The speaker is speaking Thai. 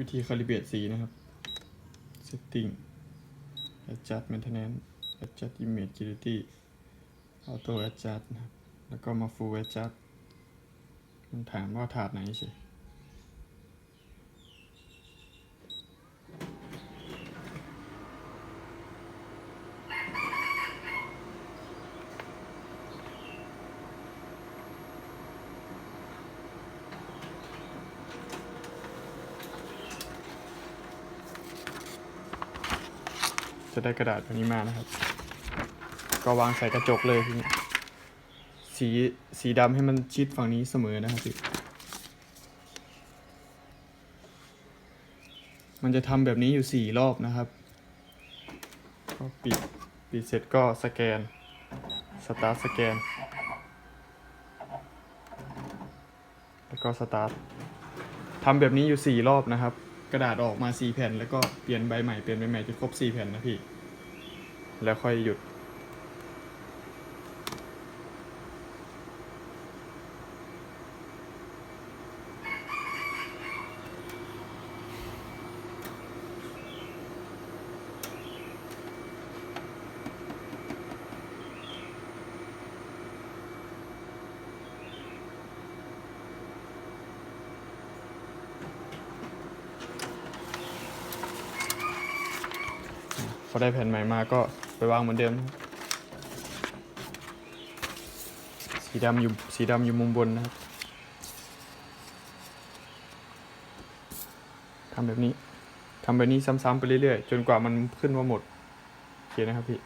วิธีคาลิเบรตสีนะครับ setting adjust maintenance adjust image quality auto adjust นะครับ แล้วก็มา full adjust มันถามว่าถาดไหนใช่ จะได้กระดาษแบบนี้มานะครับ ก็วางใส่กระจกเลยทีนี้สีสีดำให้มันชิดฝั่งนี้เสมอนะครับพี่มันจะทำแบบนี้อยู่สี่รอบนะครับ ก็ปิดปิดเสร็จก็สแกน สตาร์ทสแกน แล้วก็สตาร์ททำแบบนี้อยู่สี่รอบนะครับ กระดาษออกมาสี่แผ่น แล้วก็เปลี่ยนใบใหม่เปลี่ยนใบใหม่จนครบสี่แผ่นนะพี่ แล้วค่อยหยุด พอได้แผ่นใหม่มาก็ไปวางเหมือนเดิม สีดำอยู่สีดำอยู่มุมบนนะครับทำแบบนี้ทำแบบนี้ซ้ำๆไปเรื่อยๆ จนกว่ามันขึ้นมาหมดโอเคนะครับพี่